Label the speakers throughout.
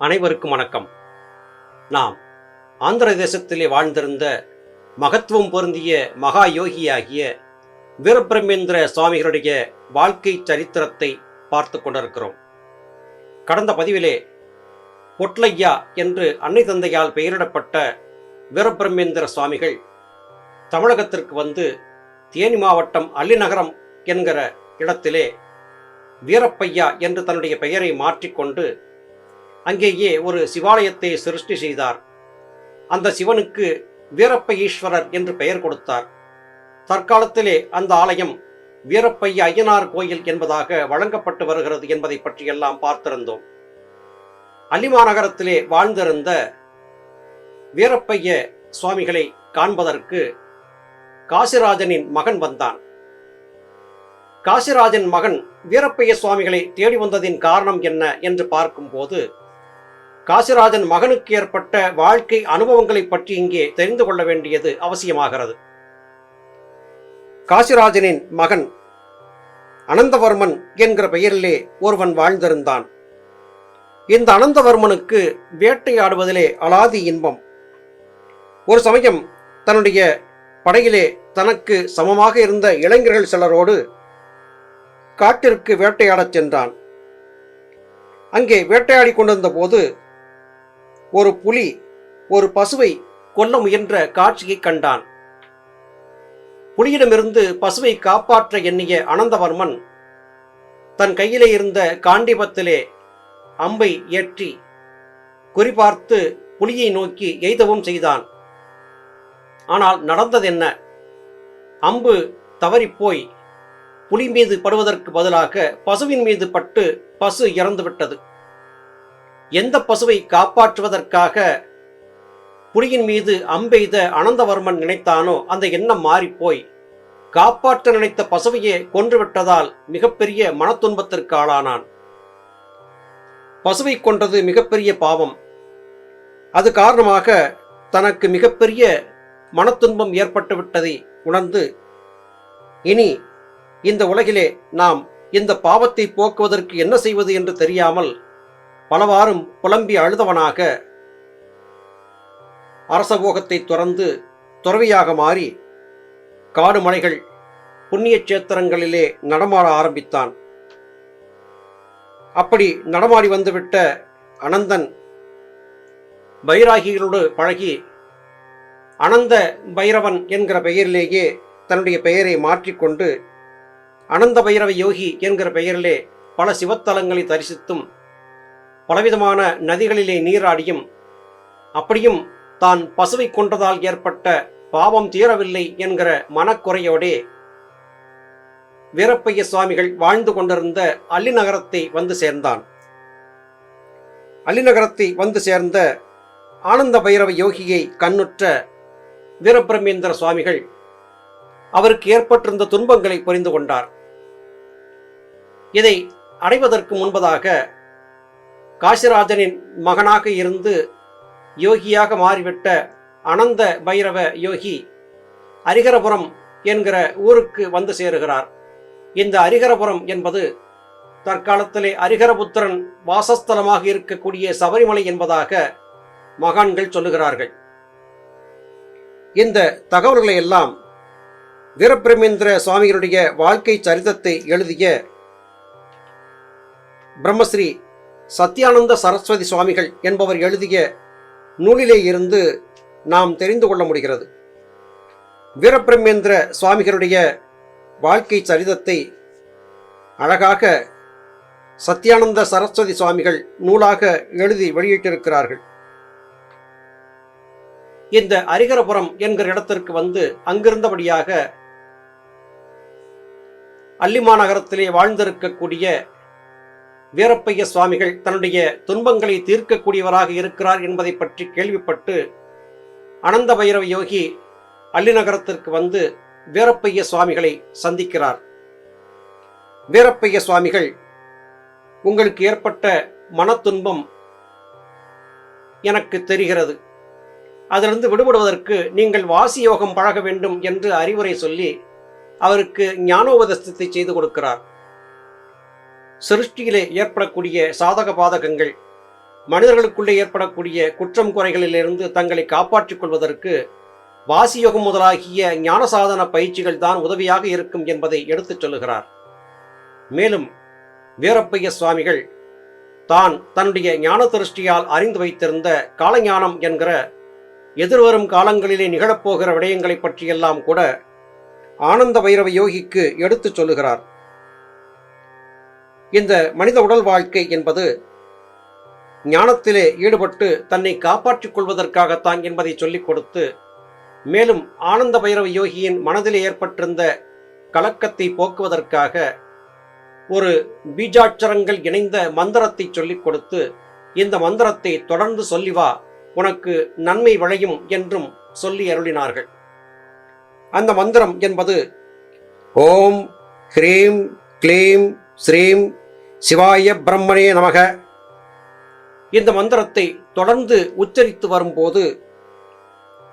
Speaker 1: அனைவருக்கும் வணக்கம். நாம் ஆந்திர தேசத்திலே வாழ்ந்திருந்த மகத்துவம் பொருந்திய மகா யோகியாகிய வீரபிரமேந்திர சுவாமிகளுடைய வாழ்க்கை சரித்திரத்தை பார்த்து கொண்டிருக்கிறோம். கடந்த பதிவிலே பொட்லையா என்று அன்னை தந்தையால் பெயரிடப்பட்ட வீரபிரமேந்திர சுவாமிகள் தமிழகத்திற்கு வந்து தேனி மாவட்டம் அல்லிநகரம் என்கிற இடத்திலே வீரப்பையா என்று தன்னுடைய பெயரை மாற்றிக்கொண்டு அங்கேயே ஒரு சிவாலயத்தை சிருஷ்டி செய்தார். அந்த சிவனுக்கு வீரப்ப ஈஸ்வரர் என்று பெயர் கொடுத்தார். தற்காலத்திலே அந்த ஆலயம் வீரப்பைய ஐயனார் கோயில் என்பதாக வழங்கப்பட்டு வருகிறது என்பதை பற்றியெல்லாம் பார்த்திருந்தோம். அல்லிமாநகரத்திலே வாழ்ந்திருந்த வீரப்பைய சுவாமிகளை காண்பதற்கு காசிராஜனின் மகன் வந்தான். காசிராஜன் மகன் வீரப்பைய சுவாமிகளை தேடி வந்ததின் காரணம் என்ன என்று பார்க்கும்போது காசிராஜன் மகனுக்கு ஏற்பட்ட வாழ்க்கை அனுபவங்களை பற்றி இங்கே தெரிந்து கொள்ள வேண்டியது அவசியமாகிறது. காசிராஜனின் மகன் அனந்தவர்மன் என்கிற பெயரிலே ஒருவன் வாழ்ந்திருந்தான். இந்த அனந்தவர்மனுக்கு வேட்டையாடுவதிலே அலாதி இன்பம். ஒரு சமயம் தன்னுடைய படையிலே தனக்கு சமமாக இருந்த இளைஞர்கள் சிலரோடு காட்டிற்கு வேட்டையாடச் சென்றான். அங்கே வேட்டையாடி கொண்டிருந்த போது ஒரு புலி ஒரு பசுவை கொல்ல முயன்ற காட்சியை கண்டான். புலியிடமிருந்து பசுவை காப்பாற்ற எண்ணிய அனந்தவர்மன் தன் கையிலே இருந்த காண்டிபத்திலே அம்பை ஏற்றி குறிபார்த்து புலியை நோக்கி எய்தவும் செய்தான். ஆனால் நடந்ததென்ன? அம்பு தவறிப்போய் புலி மீது படுவதற்கு பதிலாக பசுவின் மீது பட்டு பசு இறந்துவிட்டது. எந்த பசுவை காப்பாற்றுவதற்காக புலியின் மீது அம்பெய்த அனந்தவர்மன் நினைத்தானோ அந்த எண்ணம் மாறிப்போய் காப்பாற்ற நினைத்த பசுவையே கொன்றுவிட்டதால் மிகப்பெரிய மனத்துன்பத்திற்கு ஆளானான். பசுவை கொன்றது மிகப்பெரிய பாவம். அது காரணமாக தனக்கு மிகப்பெரிய மனத்துன்பம் ஏற்பட்டு விட்டதை உணர்ந்து இனி இந்த உலகிலே நாம் இந்த பாவத்தை போக்குவதற்கு என்ன செய்வது என்று தெரியாமல் பலவாறும் புலம்பி அழுதவனாக அரசபோகத்தை துறந்து துறவியாக மாறி காடு மலைகள் புண்ணிய சேத்திரங்களிலே நடமாட ஆரம்பித்தான். அப்படி நடமாடி வந்துவிட்ட அனந்தன் பைராகிகளோடு பழகி அனந்த பைரவன் என்கிற பெயரிலேயே தன்னுடைய பெயரை மாற்றிக்கொண்டு அனந்த பைரவ யோகி என்கிற பெயரிலே பல சிவத்தலங்களை தரிசித்தும் பலவிதமான நதிகளிலே நீராடியும் அப்படியும் தான் பசுவை கொன்றதால் ஏற்பட்ட பாவம் தீரவில்லை என்கிற மனக்குறையோடே வீரப்பைய சுவாமிகள் வாழ்ந்து கொண்டிருந்த அல்லிநகரத்தை வந்து சேர்ந்தான். அல்லிநகரத்தை வந்து சேர்ந்த ஆனந்த பைரவ யோகியை கண்ணுற்ற வீரபிரமேந்திர சுவாமிகள் அவருக்கு ஏற்பட்டிருந்த துன்பங்களை புரிந்து கொண்டார். இதை அடைவதற்கு முன்பதாக காசிராஜனின் மகனாக இருந்து யோகியாக மாறிவிட்ட அனந்த பைரவ யோகி அரிகரபுரம் என்கிற ஊருக்கு வந்து சேருகிறார். இந்த அரிகரபுரம் என்பது தற்காலத்திலே அரிகரபுத்திரன் வாசஸ்தலமாக இருக்கக்கூடிய சபரிமலை என்பதாக மகான்கள் சொல்லுகிறார்கள். இந்த தகவல்களை எல்லாம் வீரபிரமேந்திர சுவாமிகளுடைய வாழ்க்கை சரிதத்தை எழுதிய பிரம்மஸ்ரீ சத்யானந்த சரஸ்வதி சுவாமிகள் என்பவர் எழுதிய நூலிலே இருந்து நாம் தெரிந்து கொள்ள முடிகிறது. வீரபிரமேந்திர சுவாமிகளுடைய வாழ்க்கை சரிதத்தை அழகாக சத்யானந்த சரஸ்வதி சுவாமிகள் நூலாக எழுதி வெளியிட்டிருக்கிறார்கள். இந்த அரிகரபுரம் என்கிற இடத்திற்கு வந்து அங்கிருந்தபடியாக அல்லிமா நகரத்திலே வாழ்ந்திருக்கக்கூடிய வீரப்பைய சுவாமிகள் தன்னுடைய துன்பங்களை தீர்க்கக்கூடியவராக இருக்கிறார் என்பதை பற்றி கேள்விப்பட்டு அனந்த பைரவ யோகி அல்லிநகரத்திற்கு வந்து வீரப்பைய சுவாமிகளை சந்திக்கிறார். வீரப்பைய சுவாமிகள் உங்களுக்கு ஏற்பட்ட மனத்துன்பம் எனக்கு தெரிகிறது. அதிலிருந்து விடுபடுவதற்கு நீங்கள் வாசி யோகம் பழக வேண்டும் என்று அறிவுரை சொல்லி அவருக்கு ஞானோபதஸ்தத்தை செய்து கொடுக்கிறார். சிருஷ்டியிலே ஏற்படக்கூடிய சாதக பாதகங்கள் மனிதர்களுக்குள்ளே ஏற்படக்கூடிய குற்றம் குறைகளிலிருந்து தங்களை காப்பாற்றிக் கொள்வதற்கு வாசியோகம் முதலாகிய ஞானசாதன பயிற்சிகள் தான் உதவியாக இருக்கும் என்பதை எடுத்துச் சொல்லுகிறார். மேலும் வீரப்பைய சுவாமிகள் தான் தன்னுடைய ஞான திருஷ்டியால் அறிந்து வைத்திருந்த காலஞானம் என்கிற எதிர்வரும் காலங்களிலே நிகழப்போகிற விடயங்களைப் பற்றியெல்லாம் கூட ஆனந்த வைரவ யோகிக்கு எடுத்துச் சொல்லுகிறார். இந்த மனித உடல் வாழ்க்கை என்பது ஞானத்திலே ஈடுபட்டு தன்னை காப்பாற்றிக் கொள்வதற்காகத்தான் என்பதை சொல்லிக் கொடுத்து மேலும் ஆனந்த பைரவ யோகியின் மனதில் ஏற்பட்டிருந்த கலக்கத்தை போக்குவதற்காக ஒரு பீஜாட்சரங்கள் இணைந்த மந்திரத்தை சொல்லிக் கொடுத்து இந்த மந்திரத்தை தொடர்ந்து சொல்லி வா உனக்கு நன்மை விளையும் என்றும் சொல்லி அருளினார்கள். அந்த மந்திரம் என்பது ஓம் ஹ்ரீம் க்ளீம் ஸ்ரீம் சிவாய பிரம்மனே நமக. இந்த மந்திரத்தை தொடர்ந்து உச்சரித்து வரும்போது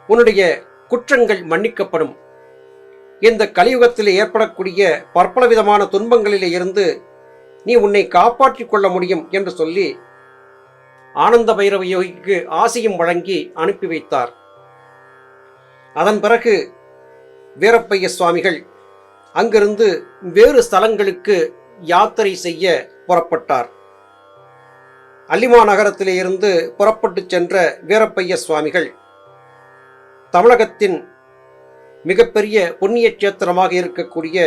Speaker 1: உன்னுடைய குற்றங்கள் மன்னிக்கப்படும். இந்த கலியுகத்தில் ஏற்படக்கூடிய பற்பல விதமான துன்பங்களிலே இருந்து நீ உன்னை காப்பாற்றிக் கொள்ள முடியும் என்று சொல்லி ஆனந்த பைரவ யோகிக்கு ஆசையும் வழங்கி அனுப்பி வைத்தார். அதன் பிறகு வீரப்பைய சுவாமிகள் அங்கிருந்து வேறு ஸ்தலங்களுக்கு யாத்திரை செய்ய புறப்பட்டார். அல்லிமா நகரத்திலே இருந்து புறப்பட்டு சென்ற வீரப்பைய சுவாமிகள் தமிழகத்தின் மிகப்பெரிய புண்ணிய கஷேத்திரமாக இருக்கக்கூடிய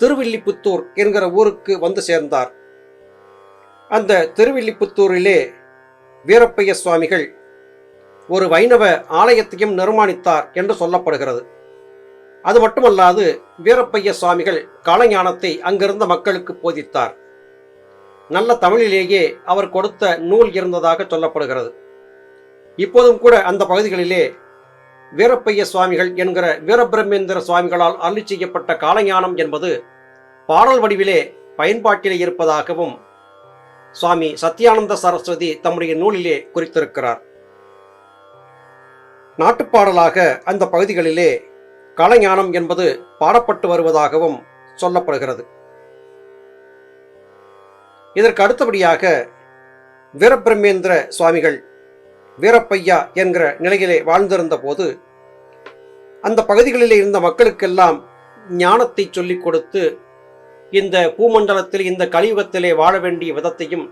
Speaker 1: திருவில்லிபுத்தூர் என்கிற ஊருக்கு வந்து சேர்ந்தார். அந்த திருவில்லிபுத்தூரிலே வீரப்பைய சுவாமிகள் ஒரு வைணவ ஆலயத்தையும் நிர்மாணித்தார் என்று சொல்லப்படுகிறது. அது மட்டுமல்லாது வீரப்பைய சுவாமிகள் காலஞானத்தை அங்கிருந்த மக்களுக்கு போதித்தார். நல்ல தமிழிலேயே அவர் கொடுத்த நூல் இருந்ததாக சொல்லப்படுகிறது. இப்போதும் கூட அந்த பகுதிகளிலே வீரப்பைய சுவாமிகள் என்கிற வீரபிரமேந்திர சுவாமிகளால் அருளி செய்யப்பட்ட காலஞானம் என்பது பாடல் வடிவிலே பயன்பாட்டிலே இருப்பதாகவும் சுவாமி சத்யானந்த சரஸ்வதி தம்முடைய நூலிலே குறித்திருக்கிறார். நாட்டுப்பாடலாக அந்த பகுதிகளிலே காலஞானம் என்பது பாடப்பட்டு வருவதாகவும் சொல்லப்படுகிறது. இதற்கு அடுத்தபடியாக வீரபிரமேந்திர சுவாமிகள் வீரப்பையா என்கிற நிலையிலே வாழ்ந்திருந்த போது அந்த பகுதிகளிலே இருந்த மக்களுக்கெல்லாம் ஞானத்தை சொல்லிக் கொடுத்து இந்த பூமண்டலத்தில் இந்த கலியுகத்திலே வாழ வேண்டிய விதத்தையும்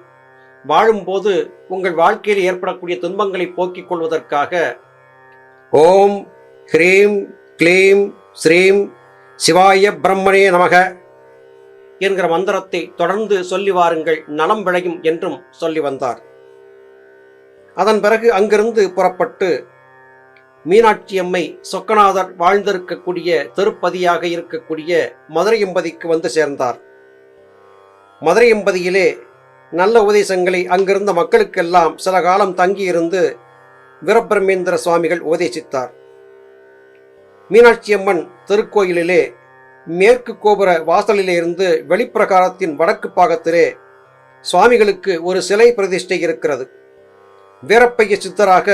Speaker 1: வாழும்போது உங்கள் வாழ்க்கையில் ஏற்படக்கூடிய துன்பங்களை போக்கிக் கொள்வதற்காக ஓம் ஹ்ரீம் க்ளீம் ஸ்ரீம் சிவாய பிரம்மனே நமக என்கிற மந்திரத்தை தொடர்ந்து சொல்லி வாருங்கள் நலம் விளையும் என்றும் சொல்லி வந்தார். அதன் பிறகு அங்கிருந்து புறப்பட்டு மீனாட்சி அம்மை சொக்கநாதர் வாழ்ந்திருக்கக்கூடிய திருப்பதியாக இருக்கக்கூடிய மதுரை எம்பதிக்கு வந்து சேர்ந்தார். மதுரை எம்பதியிலே நல்ல உபதேசங்களை அங்கிருந்த மக்களுக்கெல்லாம் சில காலம் தங்கியிருந்து வீரபிரமேந்திர சுவாமிகள் உபதேசித்தார். மீனாட்சி அம்மன் திருக்கோயிலிலே மேற்கு கோபுர வாசலிலே இருந்து வெளிப்பிரகாரத்தின் வடக்கு பாகத்திலே சுவாமிகளுக்கு ஒரு சிலை பிரதிஷ்டை இருக்கிறது. வீரப்பைய சித்தராக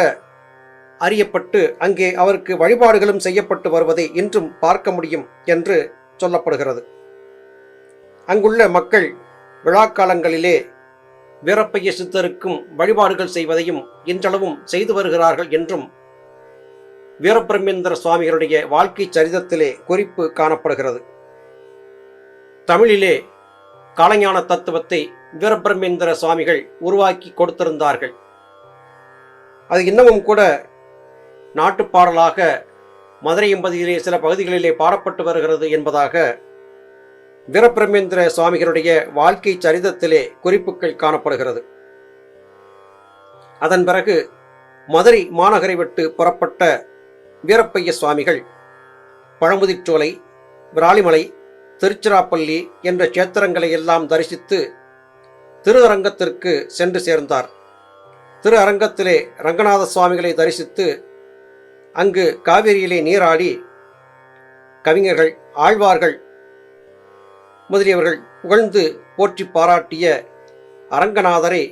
Speaker 1: அறியப்பட்டு அங்கே அவருக்கு வழிபாடுகளும் செய்யப்பட்டு வருவதை இன்றும் பார்க்க முடியும் என்று சொல்லப்படுகிறது. அங்குள்ள மக்கள் விழாக்காலங்களிலே வீரப்பைய சித்தருக்கும் வழிபாடுகள் செய்வதையும் இன்றளவும் செய்து வருகிறார்கள் என்றும் வீரபிரமேந்திர சுவாமிகளுடைய வாழ்க்கை சரிதத்திலே குறிப்பு காணப்படுகிறது. தமிழிலே காலஞான தத்துவத்தை வீரபிரமேந்திர சுவாமிகள் உருவாக்கி கொடுத்திருந்தார்கள். அது இன்னமும் கூட நாட்டுப்பாடலாக மதுரை எம்பதியிலே சில பகுதிகளிலே பாடப்பட்டு வருகிறது என்பதாக வீரபிரமேந்திர சுவாமிகளுடைய வாழ்க்கை சரிதத்திலே குறிப்புகள் காணப்படுகிறது. அதன் பிறகு மதுரை மாநகரை விட்டு புறப்பட்ட வீரப்பைய சுவாமிகள் பழமுதிர்ச்சோலை விராலிமலை திருச்சிராப்பள்ளி என்ற கஷேத்திரங்களை எல்லாம் தரிசித்து திரு அரங்கத்திற்கு சென்று சேர்ந்தார். திரு அரங்கத்திலே ரங்கநாத சுவாமிகளை தரிசித்து அங்கு காவிரியிலே நீராடி கவிஞர்கள் ஆழ்வார்கள் முதலியவர்கள் புகழ்ந்து போற்றி பாராட்டிய அரங்கநாதரை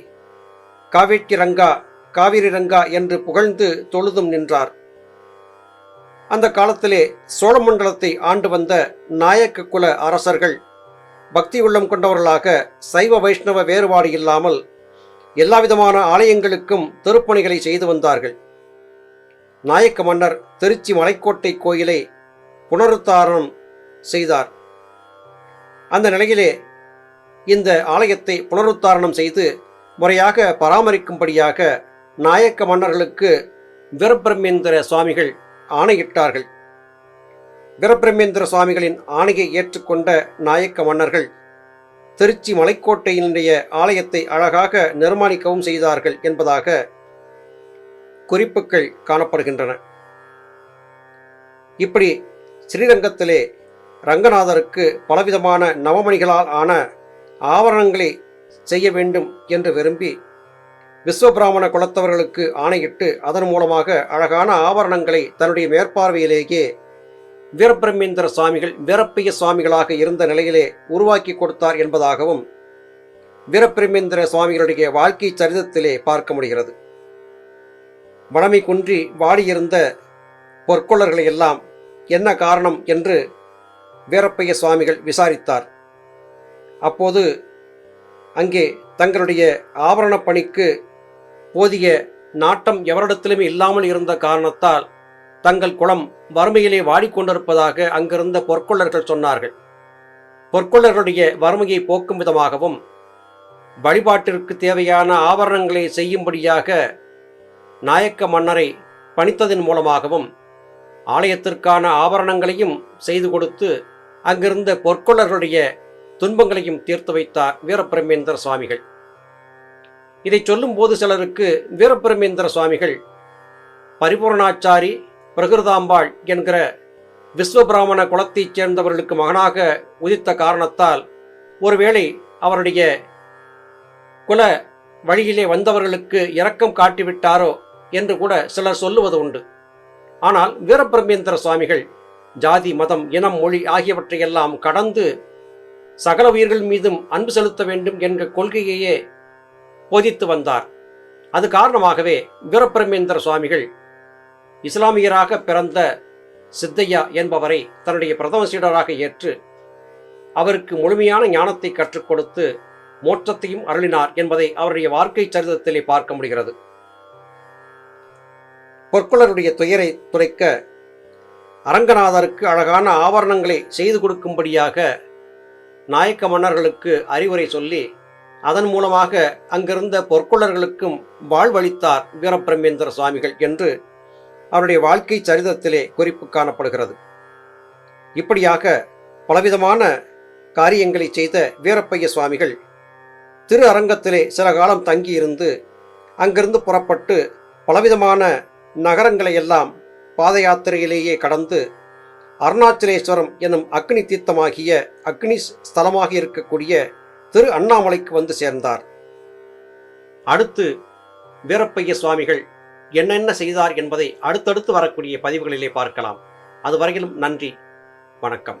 Speaker 1: காவேட்டி ரங்கா காவிரி ரங்கா என்று புகழ்ந்து தொழுதும் நின்றார். அந்த காலத்திலே சோழமண்டலத்தை ஆண்டு வந்த நாயக்க குல அரசர்கள் பக்தி உள்ளம் கொண்டவர்களாக சைவ வைஷ்ணவ வேறுபாடு இல்லாமல் எல்லாவிதமான ஆலயங்களுக்கும் திருப்பணிகளை செய்து வந்தார்கள். நாயக்க மன்னர் திருச்சி மலைக்கோட்டை கோயிலை புனருத்தாரணம் செய்தார். அந்த நிலையிலே இந்த ஆலயத்தை புனருத்தாரணம் செய்து முறையாக பராமரிக்கும்படியாக நாயக்க மன்னர்களுக்கு வீரபிரமேந்திர சுவாமிகள் ஆணையிட்டார்கள். வீரபிரமேந்திர சுவாமிகளின் ஆணையை ஏற்றுக்கொண்ட நாயக்க மன்னர்கள் திருச்சி மலைக்கோட்டையினுடைய ஆலயத்தை அழகாக நிர்மாணிக்கவும் செய்தார்கள் என்பதாக குறிப்புகள் காணப்படுகின்றன. இப்படி ஸ்ரீரங்கத்திலே ரங்கநாதருக்கு பலவிதமான நவமணிகளால் ஆன ஆவரணங்களை செய்ய வேண்டும் என்று விரும்பி விஸ்வபிராமண குலத்தவர்களுக்கு ஆணையிட்டு அதன் மூலமாக அழகான ஆபரணங்களை தன்னுடைய மேற்பார்வையிலேயே வீரபிரமேந்திர சுவாமிகள் வீரப்பைய சுவாமிகளாக இருந்த நிலையிலே உருவாக்கி கொடுத்தார் என்பதாகவும் வீரபிரமேந்திர சுவாமிகளுடைய வாழ்க்கை சரிதத்திலே பார்க்க முடிகிறது. வளமை குன்றி வாடியிருந்த பொற்கொள்ளர்களை எல்லாம் என்ன காரணம் என்று வீரப்பைய சுவாமிகள் விசாரித்தார். அப்போது அங்கே தங்களுடைய ஆபரண பணிக்கு போதிய நாட்டம் எவரிடத்திலுமே இல்லாமல் இருந்த காரணத்தால் தங்கள் குளம் வறுமையிலே வாடிக்கொண்டிருப்பதாக அங்கிருந்த பொற்கொள்ளர்கள் சொன்னார்கள். பொற்கொள்ளர்களுடைய வறுமையை போக்கும் விதமாகவும் வழிபாட்டிற்கு தேவையான ஆபரணங்களை செய்யும்படியாக நாயக்க மன்னரை பணித்ததன் மூலமாகவும் ஆலயத்திற்கான ஆபரணங்களையும் செய்து கொடுத்து அங்கிருந்த பொற்கொள்ளர்களுடைய துன்பங்களையும் தீர்த்து வைத்தார் வீரபிரமேந்திர சுவாமிகள். இதை சொல்லும்போது சிலருக்கு வீரபிரமேந்திர சுவாமிகள் பரிபூர்ணாச்சாரி பிரகிருதாம்பாள் என்கிற விஸ்வபிராமண குலத்தைச் சேர்ந்தவர்களுக்கு மகனாக உதித்த காரணத்தால் ஒருவேளை அவருடைய குல வழியிலே வந்தவர்களுக்கு இரக்கம் காட்டிவிட்டாரோ என்று கூட சிலர் சொல்லுவது உண்டு. ஆனால் வீரபிரமேந்திர சுவாமிகள் ஜாதி மதம் இனம் மொழி ஆகியவற்றையெல்லாம் கடந்து சகல உயிர்கள் மீதும் அன்பு செலுத்த வேண்டும் என்ற கொள்கையையே போதித்து வந்தார். அது காரணமாகவே வீரபிரமேந்திர சுவாமிகள் இஸ்லாமியராக பிறந்த சித்தையா என்பவரை தன்னுடைய பிரதம சீடராக ஏற்று அவருக்கு முழுமையான ஞானத்தை கற்றுக் கொடுத்து மோட்சத்தையும் அருளினார் என்பதை அவருடைய வாழ்க்கை சரிதத்திலே பார்க்க முடிகிறது. பொற்குளருடைய துயரை துடைக்க அரங்கநாதருக்கு அழகான ஆவரணங்களை செய்து கொடுக்கும்படியாக நாயக்க மன்னர்களுக்கு அறிவுரை சொல்லி அதன் மூலமாக அங்கிருந்த பொற்கொள்ளர்களுக்கும் வாழ்வளித்தார் வீரபிரமேந்திர சுவாமிகள் என்று அவருடைய வாழ்க்கை சரிதத்திலே குறிப்பு காணப்படுகிறது. இப்படியாக பலவிதமான காரியங்களை செய்த வீரப்பைய சுவாமிகள் திரு அரங்கத்திலே சில காலம் தங்கியிருந்து அங்கிருந்து புறப்பட்டு பலவிதமான நகரங்களை எல்லாம் பாத யாத்திரையிலேயே கடந்து அருணாச்சலேஸ்வரம் எனும் அக்னி தீர்த்தமாகிய அக்னி ஸ்தலமாக இருக்கக்கூடிய திரு அண்ணாமலைக்கு வந்து சேர்ந்தார். அடுத்து வீரப்பைய சுவாமிகள் என்னென்ன செய்தார் என்பதை அடுத்தடுத்து வரக்கூடிய பதிவுகளிலே பார்க்கலாம். அதுவரையிலும் நன்றி வணக்கம்.